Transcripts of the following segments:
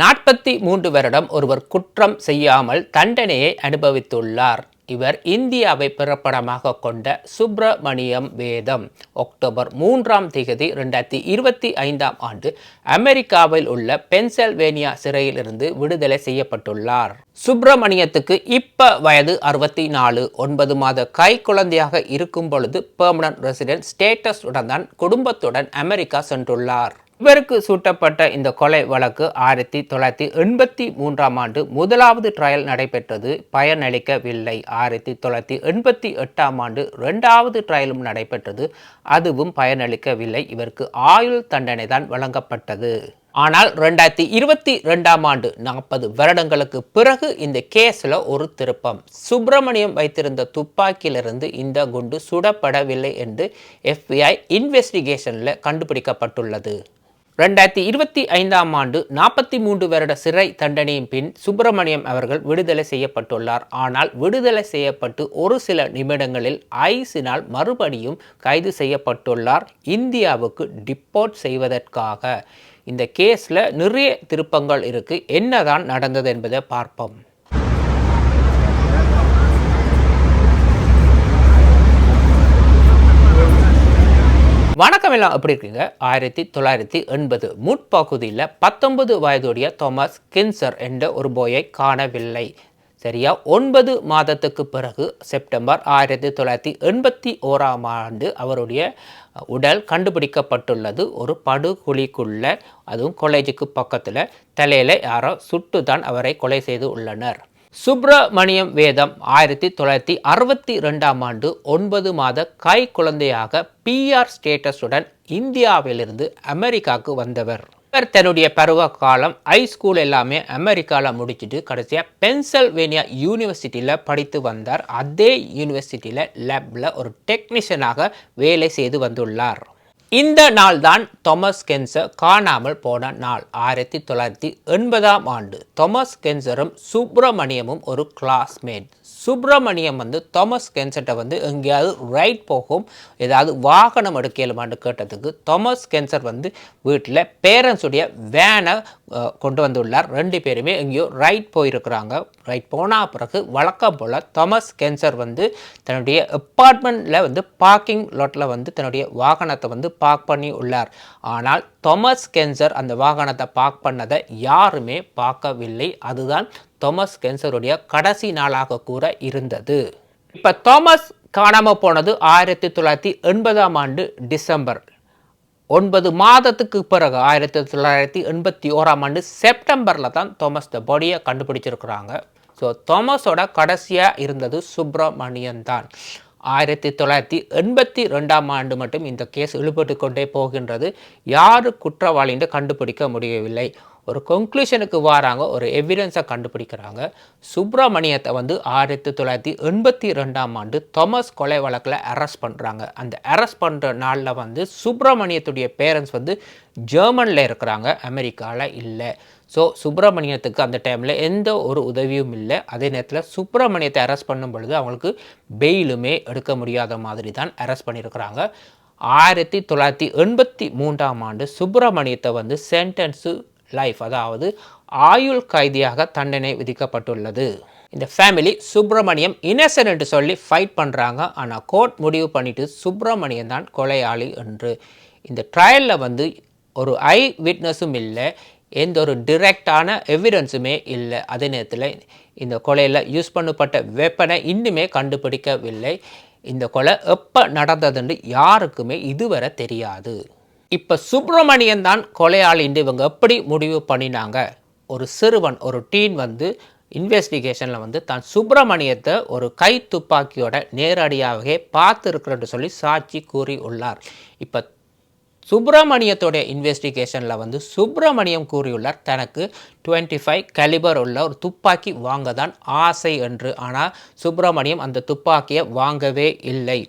நாற்பத்தி மூன்று வருடம் ஒருவர் குற்றம் செய்யாமல் தண்டனையை அனுபவித்துள்ளார். இவர் இந்தியாவை பிறப்படமாக கொண்ட சுப்பிரமணியம் வேதம் அக்டோபர் மூன்றாம் தேதி ரெண்டாயிரத்தி இருபத்தி ஐந்தாம் ஆண்டு அமெரிக்காவில் உள்ள பென்சில்வேனியா சிறையிலிருந்து விடுதலை செய்யப்பட்டுள்ளார். சுப்பிரமணியத்துக்கு இப்ப வயது அறுபத்தி நாலு ஒன்பது மாத கை குழந்தையாக இருக்கும் பொழுது பெர்மனன்ட் ரெசிடென்ட் ஸ்டேட்டஸ் உடன் தான் குடும்பத்துடன் அமெரிக்கா சென்றுள்ளார். இவருக்கு சூட்டப்பட்ட இந்த கொலை வழக்கு ஆயிரத்தி தொள்ளாயிரத்தி எண்பத்தி மூன்றாம் ஆண்டு முதலாவது ட்ரையல் நடைபெற்றது. பயனளிக்கவில்லை. ஆயிரத்தி தொள்ளாயிரத்தி எண்பத்தி எட்டாம் ஆண்டு இரண்டாவது ட்ரையலும் நடைபெற்றது. அதுவும் பயனளிக்கவில்லை. இவருக்கு ஆயுள் தண்டனை தான் வழங்கப்பட்டது. ஆனால் ரெண்டாயிரத்தி இருபத்தி ரெண்டாம் ஆண்டு நாற்பது வருடங்களுக்கு பிறகு இந்த கேஸில் ஒரு திருப்பம். சுப்பிரமணியம் வைத்திருந்த துப்பாக்கியிலிருந்து இந்த குண்டு சுடப்படவில்லை என்று எஃபிஐ இன்வெஸ்டிகேஷனில் கண்டுபிடிக்கப்பட்டுள்ளது. ரெண்டாயிரத்தி இருபத்தி ஐந்தாம் ஆண்டு நாற்பத்தி மூன்று வருட சிறை தண்டனையின் பின் சுப்பிரமணியம் அவர்கள் விடுதலை செய்யப்பட்டுள்ளார். ஆனால் விடுதலை செய்யப்பட்டு ஒரு சில நிமிடங்களில் ஐசினால் மறுபடியும் கைது செய்யப்பட்டுள்ளார். இந்தியாவுக்கு டிப்போர்ட் செய்வதற்காக. இந்த கேஸில் நிறைய திருப்பங்கள் இருக்கு. என்னதான் நடந்தது என்பதை பார்ப்போம். வணக்கம் எல்லாம் எப்படி இருக்கீங்க? ஆயிரத்தி தொள்ளாயிரத்தி எண்பது முற்பகுதியில் பத்தொன்பது வயதுடைய தாமஸ் கின்சர் என்ற ஒரு போயை காணவில்லை. சரியா? ஒன்பது மாதத்துக்கு பிறகு செப்டம்பர் ஆயிரத்தி தொள்ளாயிரத்தி எண்பத்தி ஓராம் ஆண்டு அவருடைய உடல் கண்டுபிடிக்கப்பட்டுள்ளது. ஒரு படுகுழிக்குள்ள அதுவும் காலேஜுக்கு பக்கத்தில் தலையில் யாரோ சுட்டு தான் அவரை கொலை செய்து உள்ளனர். சுப்பிரமணியம் வேதம் ஆயிரத்தி தொள்ளாயிரத்தி அறுபத்தி ரெண்டாம் ஆண்டு ஒன்பது மாத கை குழந்தையாக பிஆர் ஸ்டேட்டஸுடன் இந்தியாவிலிருந்து அமெரிக்காவுக்கு வந்தவர். இவர் தன்னுடைய பருவ காலம் ஹை ஸ்கூல் எல்லாமே அமெரிக்காவில் முடிச்சுட்டு கடைசியாக பென்சல்வேனியா யூனிவர்சிட்டியில் படித்து வந்தார். அதே யூனிவர்சிட்டியில் லேபில் ஒரு டெக்னீஷியனாக வேலை செய்து வந்துள்ளார். இந்த நாள் தான் தொமஸ் கென்சர் காணாமல் போன நாள். ஆயிரத்தி தொள்ளாயிரத்தி எண்பதாம் ஆண்டு தொமஸ் கென்சரும் சுப்பிரமணியமும் ஒரு கிளாஸ்மேட் சுப்பிரமணியம் வந்து தாமஸ் கென்சர்ட்டை வந்து எங்கேயாவது ரைட் போகும். ஏதாவது வாகனம் எடுக்கலுமான்னு கேட்டதுக்கு தாமஸ் கென்சர் வந்து வீட்டில் பேரண்ட்ஸுடைய வேனை கொண்டு வந்துள்ளார். ரெண்டு பேருமே எங்கேயோ ரைட் போயிருக்கிறாங்க. ரைட் போனால் பிறகு வழக்கம் போல் தாமஸ் கென்சர் வந்து தன்னுடைய அப்பார்ட்மெண்ட்டில் வந்து பார்க்கிங் லாட்டில் வந்து தன்னுடைய வாகனத்தை வந்து பார்க் பண்ணி உள்ளார் ஆனால் தொமஸ் கென்சர் அந்த வாகனத்தை பார்க் பண்ணதை யாருமே பார்க்கவில்லை. அதுதான் தொமஸ் கென்சருடைய கடைசி நாளாக கூட இருந்தது. இப்போ தாமஸ் காணாமல் போனது ஆயிரத்தி தொள்ளாயிரத்தி எண்பதாம் ஆண்டு டிசம்பர். ஒன்பது மாதத்துக்கு பிறகு ஆயிரத்தி தொள்ளாயிரத்தி எண்பத்தி ஓராம் ஆண்டு செப்டம்பரில் தான் தாமஸ் த பாடியை கண்டுபிடிச்சிருக்கிறாங்க. ஸோ தாமஸோட கடைசியாக இருந்தது சுப்பிரமணியன் தான். ஆயிரத்தி தொள்ளாயிரத்தி எண்பத்தி ரெண்டாம் ஆண்டு மட்டும் இந்த கேஸ் இழுபட்டு கொண்டே போகின்றது. யார் குற்றவாளின்னு கண்டுபிடிக்க முடியவில்லை. ஒரு கொன்க்ளூஷனுக்கு வராங்க ஒரு எவிடன்ஸை கண்டுபிடிக்கிறாங்க. சுப்பிரமணியத்தை வந்து ஆயிரத்தி தொள்ளாயிரத்தி எண்பத்தி ரெண்டாம் ஆண்டு தாமஸ் கொலை வழக்கில் அரெஸ்ட் பண்ணுறாங்க அந்த அரெஸ்ட் பண்ணுற நாளில் வந்து சுப்பிரமணியத்துடைய பேரண்ட்ஸ் வந்து ஜெர்மனில் இருக்கிறாங்க அமெரிக்காவில் இல்லை. ஸோ சுப்பிரமணியத்துக்கு அந்த டைமில் எந்த ஒரு உதவியும் இல்லை. அதே நேரத்தில் சுப்பிரமணியத்தை அரெஸ்ட் பண்ணும் பொழுது அவங்களுக்கு பெயிலுமே எடுக்க முடியாத மாதிரி தான் அரெஸ்ட் பண்ணியிருக்கிறாங்க ஆயிரத்தி தொள்ளாயிரத்தி எண்பத்தி மூன்றாம் ஆண்டு சுப்பிரமணியத்தை வந்து சென்டென்ஸு லைஃப் அதாவது ஆயுள் கைதியாக தண்டனை விதிக்கப்பட்டுள்ளது. இந்த ஃபேமிலி சுப்பிரமணியம் இன்னசென்ட் என்று சொல்லி ஃபைட் பண்ணுறாங்க ஆனால் கோர்ட் முடிவு பண்ணிட்டு சுப்பிரமணியம் தான் கொலையாளி என்று. இந்த ட்ரையலில் வந்து ஒரு ஐ விட்னஸும் இல்லை எந்த ஒரு டிரெக்டான எவிடன்ஸுமே இல்லை. அதே நேரத்தில் இந்த கொலையில் யூஸ் பண்ணப்பட்ட வெப்பனை இன்னுமே கண்டுபிடிக்கவில்லை. இந்த கொலை எப்போ நடந்ததுன்னு யாருக்குமே இதுவரை தெரியாது. இப்போ சுப்பிரமணியன் தான் கொலையாளின்னு இவங்க எப்படி முடிவு பண்ணினாங்க? ஒரு சிறுவன் ஒரு டீன் வந்து இன்வெஸ்டிகேஷனில் வந்து தான் சுப்பிரமணியத்தை ஒரு கை துப்பாக்கியோட நேரடியாகவே பார்த்துருக்குறன்னு சொல்லி சாட்சி கூறி உள்ளார் இப்போ சுப்பிரமணியத்துடைய இன்வெஸ்டிகேஷனில் வந்து சுப்பிரமணியம் கூறியுள்ளார் தனக்கு டுவெண்ட்டி ஃபைவ் கலிபர் உள்ள ஒரு துப்பாக்கி வாங்க தான் ஆசை என்று. ஆனால் சுப்பிரமணியம் அந்த துப்பாக்கியை வாங்கவே இல்லை.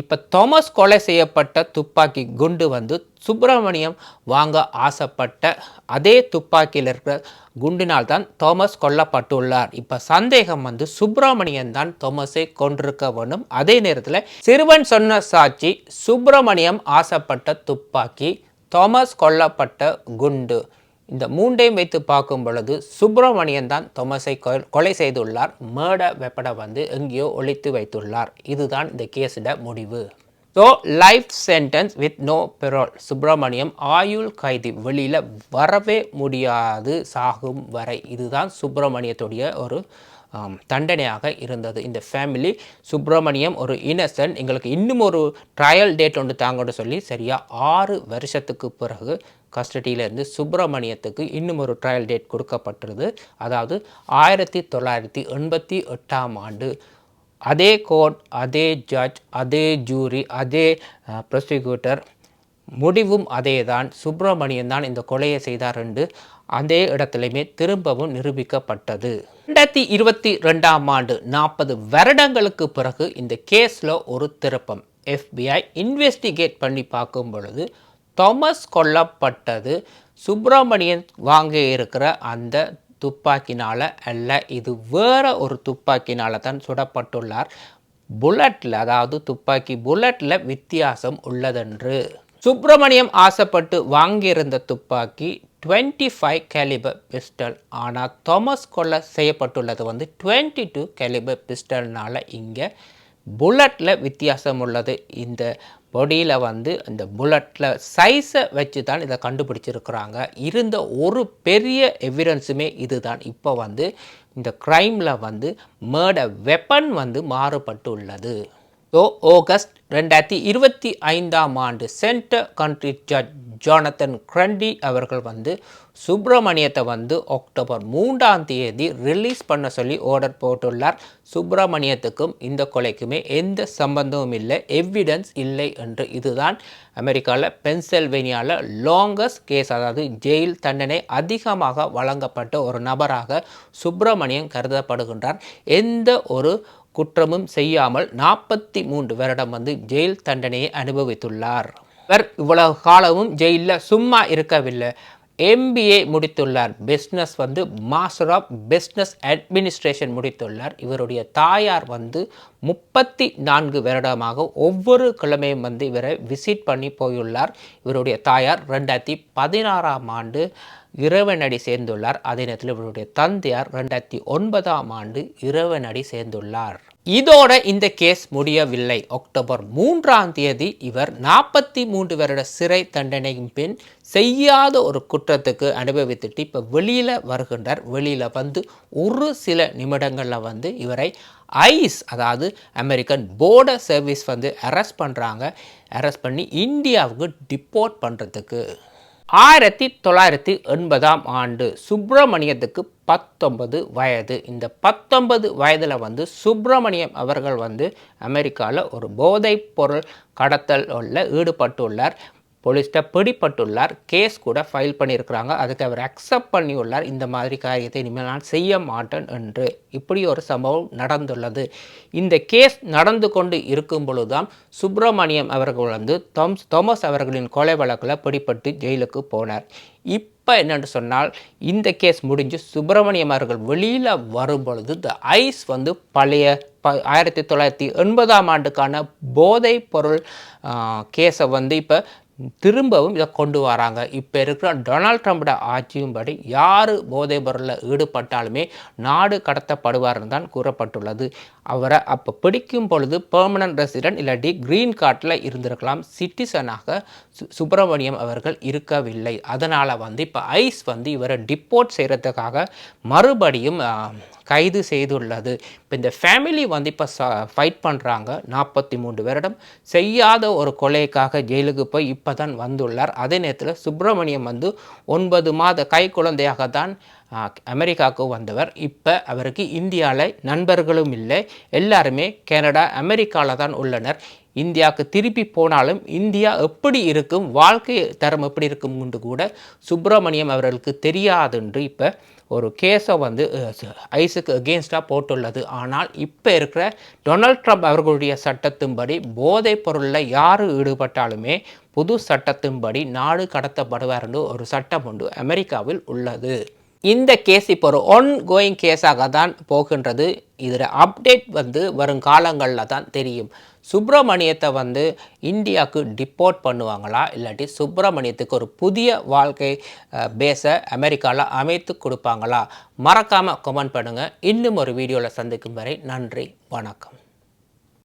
இப்போ தோமஸ் கொலை செய்யப்பட்ட துப்பாக்கி குண்டு வந்து சுப்பிரமணியம் வாங்க ஆசைப்பட்ட அதே துப்பாக்கியில் இருக்கிற குண்டினால் தான் தோமஸ் கொல்லப்பட்டுள்ளார். இப்போ சந்தேகம் வந்து சுப்பிரமணியன் தான் தோமஸை கொண்டிருக்க வேண்டும். அதே நேரத்தில் சிறுவன் சொன்ன சாட்சி சுப்பிரமணியம் ஆசைப்பட்ட துப்பாக்கி தோமஸ் கொல்லப்பட்ட குண்டு. இந்த மூண்டையும் வைத்து பார்க்கும் பொழுது சுப்பிரமணியன் தான் தொமஸை கொ- கொலை செய்துள்ளார். மேட வெப்பட வந்து எங்கேயோ ஒழித்து வைத்துள்ளார். இதுதான் இந்த கேஸிட முடிவு. So life sentence with no parole Subramaniam ஆயுள் கைதி வெளியில் வரவே முடியாது சாகும் வரை. இதுதான் சுப்பிரமணியத்துடைய ஒரு தண்டனையாக இருந்தது. இந்த ஃபேமிலி சுப்பிரமணியம் ஒரு இன்னசென்ட் எங்களுக்கு இன்னும் ஒரு ட்ரையல் டேட் ஒன்று தாங்கன்னு சொல்லி சரியா ஆறு வருஷத்துக்கு பிறகு கஸ்டடியிலேருந்து சுப்பிரமணியத்துக்கு இன்னும் ஒரு ட்ரையல் டேட் கொடுக்கப்பட்டிருது அதாவது ஆயிரத்தி தொள்ளாயிரத்தி எண்பத்தி எட்டாம் ஆண்டு. அதே கோர்ட் அதே ஜட்ஜ் அதே ஜூரி அதே ப்ரொசிக்யூட்டர் முடிவும் அதே தான் சுப்பிரமணியன் தான் இந்த கொலையை செய்தார் என்று அதே இடத்துலையுமே திரும்பவும் நிரூபிக்கப்பட்டது. ரெண்டாயிரத்தி இருபத்தி ரெண்டாம் ஆண்டு நாற்பது வருடங்களுக்கு பிறகு இந்த கேஸில் ஒரு திருப்பம். எஃபிஐ இன்வெஸ்டிகேட் பண்ணி பார்க்கும் பொழுது தாமஸ் கொல்லப்பட்டது. சுப்பிரமணியன் வாங்கி இருக்கிற அந்த துப்பாக்கினால் அல்ல இது வேற ஒரு துப்பாக்கினால் தான் சுடப்பட்டுள்ளார். புல்லட்டில் அதாவது துப்பாக்கி புல்லட்டில் வித்தியாசம் உள்ளதென்று. சுப்பிரமணியம் ஆசைப்பட்டு வாங்கியிருந்த துப்பாக்கி 25 ஃபைவ் கேலிபர் பிஸ்டல் ஆனால் தாமஸ் கொல்ல செய்யப்பட்டுள்ளது வந்து 22 டூ கேலிபர் பிஸ்டல்னால் இங்கே புல்லட்டில் வித்தியாசம் உள்ளது. இந்த பொடியில் வந்து இந்த புல்லட்டில் சைஸை வச்சு தான் இதை கண்டுபிடிச்சிருக்கிறாங்க. இருந்த ஒரு பெரிய எவிடன்ஸுமே இதுதான். இப்போ வந்து இந்த க்ரைமில் வந்து மேட வெப்பன் வந்து மாறுபட்டு உள்ளது ஸோ ஆகஸ்ட் ரெண்டாயிரத்தி இருபத்தி ஐந்தாம் ஆண்டு Centre County judge Jonathan Grundy அவர்கள் வந்து சுப்பிரமணியத்தை வந்து அக்டோபர் மூன்றாம் தேதி ரிலீஸ் பண்ண சொல்லி ஆர்டர் போட்டுள்ளார். சுப்பிரமணியத்துக்கும் இந்த கொலைக்குமே எந்த சம்பந்தமும் இல்லை எவிடன்ஸ் இல்லை என்று இதுதான் அமெரிக்காவில் பென்சில்வேனியாவில் லாங்கஸ்ட் கேஸ் அதாவது ஜெயில் தண்டனை அதிகமாக வழங்கப்பட்ட ஒரு நபராக சுப்பிரமணியம் கருதப்படுகின்றார். எந்த ஒரு குற்றமும் செய்யாமல் நாற்பத்தி மூன்று வருடம் வந்து ஜெயில் தண்டனையை அனுபவித்துள்ளார். இவர் இவ்வளவு காலமும் ஜெயிலில் சும்மா இருக்கவில்லை. எம்பிஏ முடித்துள்ளார். பிஸ்னஸ் வந்து மாஸ்டர் ஆஃப் பிஸ்னஸ் அட்மினிஸ்ட்ரேஷன் முடித்துள்ளார். இவருடைய தாயார் வந்து முப்பத்தி நான்கு வருடமாக ஒவ்வொரு கிழமையும் வந்து இவரை விசிட் பண்ணி போயுள்ளார். இவருடைய தாயார் ரெண்டாயிரத்தி பதினாறாம் ஆண்டு இறைவனடி சேர்ந்துள்ளார். அதே நேரத்தில் இவருடைய தந்தையார் ரெண்டாயிரத்தி ஒன்பதாம் ஆண்டு இறைவனடி சேர்ந்துள்ளார். இதோட இந்த கேஸ் முடியவில்லை. அக்டோபர் மூன்றாம் தேதி இவர் நாற்பத்தி மூன்று வருட சிறை தண்டனையின் பின் செய்யாத ஒரு குற்றத்துக்கு அனுபவித்துட்டு இப்போ வெளியில் வருகின்றார். வெளியில் வந்து ஒரு சில நிமிடங்களில் வந்து இவரை ஐஸ் அதாவது அமெரிக்கன் போர்டர் சர்வீஸ் வந்து அரெஸ்ட் பண்ணுறாங்க அரெஸ்ட் பண்ணி இந்தியாவுக்கு டிப்போர்ட் பண்ணுறதுக்கு ஆயிரத்தி தொள்ளாயிரத்தி எண்பதாம் ஆண்டு சுப்பிரமணியத்துக்கு பத்தொன்பது வயது. இந்த பத்தொன்பது வயதில் வந்து சுப்பிரமணியம் அவர்கள் வந்து அமெரிக்காவில் ஒரு போதைப் பொருள் கடத்தல் உள்ள ஈடுபட்டுள்ளார். போலீஸ்கிட்ட பிடிப்பட்டுள்ளார் கேஸ் கூட ஃபைல் பண்ணியிருக்கிறாங்க. அதுக்கு அவர் அக்செப்ட் பண்ணியுள்ளார். இந்த மாதிரி காரியத்தை இனிமேல் நான் செய்ய மாட்டேன் என்று. இப்படி ஒரு சம்பவம் நடந்துள்ளது. இந்த கேஸ் நடந்து கொண்டு இருக்கும் பொழுதுதான் சுப்பிரமணியம் அவர்கள் வந்து தொம்ஸ் தோமஸ் அவர்களின் கொலை வழக்கில் பிடிப்பட்டு ஜெயிலுக்கு போனார். இப்போ என்னென்னு சொன்னால் இந்த கேஸ் முடிஞ்சு சுப்பிரமணியம் அவர்கள் வெளியில் வரும்பொழுது த இந்த ஐஸ் வந்து பழைய ப ஆயிரத்தி தொள்ளாயிரத்தி எண்பதாம் ஆண்டுக்கான போதைப் பொருள் கேஸை வந்து இப்போ திரும்பவும் இதை கொண்டு வராங்க. இப்போ இருக்கிற டொனால்ட் ட்ரம்ப்போட ஆட்சியும் படி யார் போதைப் பொருளில் ஈடுபட்டாலுமே நாடு கடத்தப்படுவார்னு தான் கூறப்பட்டுள்ளது. அவரை அப்போ பிடிக்கும் பொழுது பெர்மனன்ட் ரெசிடென்ட் இல்லாட்டி க்ரீன் கார்டில் இருந்திருக்கலாம். சிட்டிசனாக சு சுப்பிரமணியம் அவர்கள் இருக்கவில்லை. அதனால் வந்து இப்போ ஐஸ் வந்து இவரை டிப்போர்ட் செய்கிறதுக்காக மறுபடியும் கைது செய்துள்ளது. இப்போ இந்த ஃபேமிலி வந்து இப்போ ச ஃபைட் பண்ணுறாங்க நாற்பத்தி மூன்று வருடம். செய்யாத ஒரு கொலைக்காக ஜெயிலுக்கு போய் இப்போ தான் வந்துள்ளார். அதே நேரத்தில் சுப்பிரமணியம் வந்து ஒன்பது மாத கை குழந்தையாக தான் அமெரிக்காவுக்கு வந்தவர். இப்போ அவருக்கு இந்தியாவில் நண்பர்களும் இல்லை. எல்லாருமே கனடா அமெரிக்காவில் தான் உள்ளனர். இந்தியாவுக்கு திருப்பி போனாலும் இந்தியா எப்படி இருக்கும் வாழ்க்கை தரம் எப்படி இருக்கும் என்று கூட சுப்பிரமணியம் அவர்களுக்கு தெரியாதுன்று இப்போ ஒரு கேஸை வந்து ஐஸுக்கு அகேன்ஸ்டாக போட்டுள்ளது. ஆனால் இப்போ இருக்கிற டொனால்ட் ட்ரம்ப் அவர்களுடைய சட்டத்தின்படி போதைப் பொருளில் யார் ஈடுபட்டாலுமே புது சட்டத்தின்படி நாடு கடத்தப்படுவார் என்று ஒரு சட்டம் ஒன்று அமெரிக்காவில் உள்ளது. இந்த கேஸ் இப்போ ஒரு ஒன் கோயிங் கேஸாக தான் போகின்றது. இதில் அப்டேட் வந்து வரும் காலங்களில் தான் தெரியும். சுப்பிரமணியத்தை வந்து இந்தியாவுக்கு டிப்போர்ட் பண்ணுவாங்களா? இல்லாட்டி சுப்பிரமணியத்துக்கு ஒரு புதிய வாழ்க்கை பேஸை அமெரிக்காவில் அமைத்து கொடுப்பாங்களா? மறக்காமல் கமெண்ட் பண்ணுங்கள் இன்னும் ஒரு வீடியோவில் சந்திக்கும் வரை நன்றி வணக்கம்.